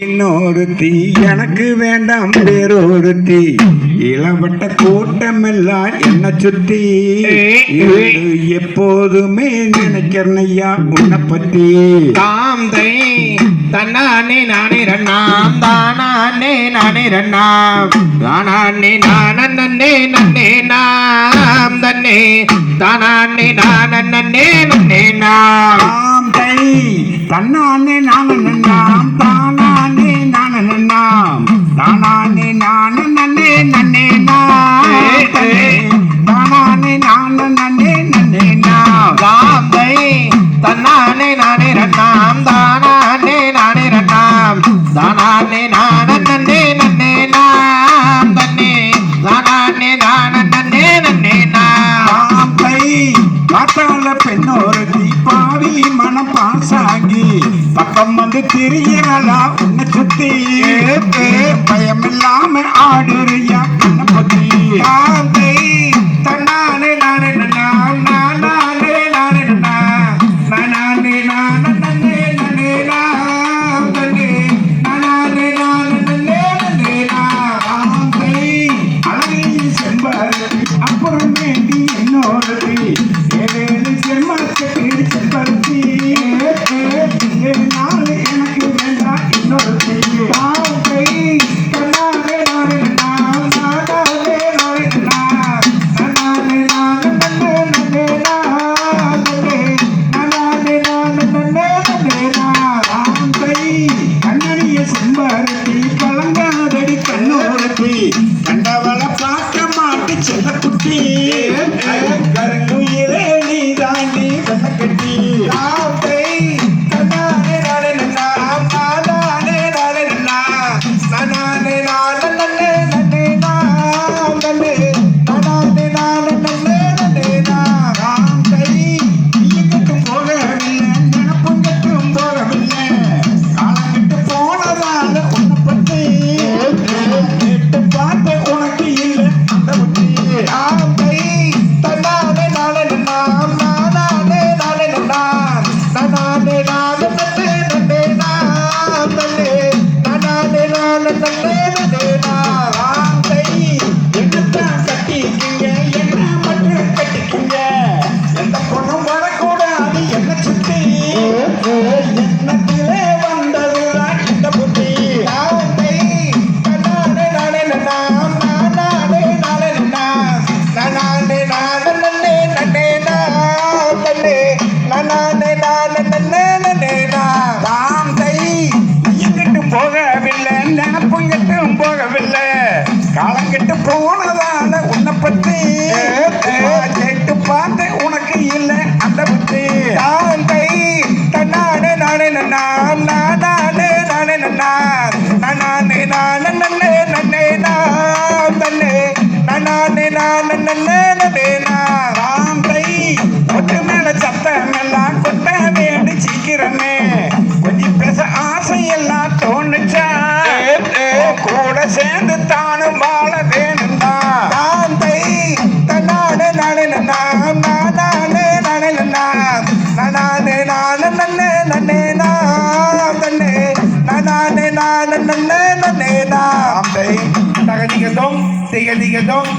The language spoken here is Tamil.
இன்னொருத்தி எனக்கு வேண்டாம் வேறொருத்தி இளவட்ட கூட்டம் எல்லாம் என்ன சுத்தி. எப்போதுமே நினைக்கிறனையா உன்னை பத்தி. தாம் தை தன்னானே நானே ரண்ணாம். தானானே நானே ரண்ணாம். தானானே நானே நன்னே நாம். தன்னே தானானே நானே நன்னே நாம். தை தன்னானே நானே நன்னா நாம் தானே நானே நன்னே நன்னே நாம். தன்னே தானே தானே நன்னே நன்னே நாம். கை காத்தால பெண்ணோரு தீபாவி மனம் பாசாகி பக்கம் வந்து தெரியலா உன்னை சுத்தி. பயம் இல்லாம ஆடுறியா உன்னை பத்தி. Vai, நாம் தை இங்கிட்டு போகவில்லை நினப்பங்கிட்டும் போகவில்லை காலங்கிட்டு போனதால உன்னை பற்றி நானே நானே நானே நானே நன்னே நன்னே நாம் தன்னே. நானே நானே நன்னே நன்னே நாம். தை தகதிகதோம் திகதிகதோம்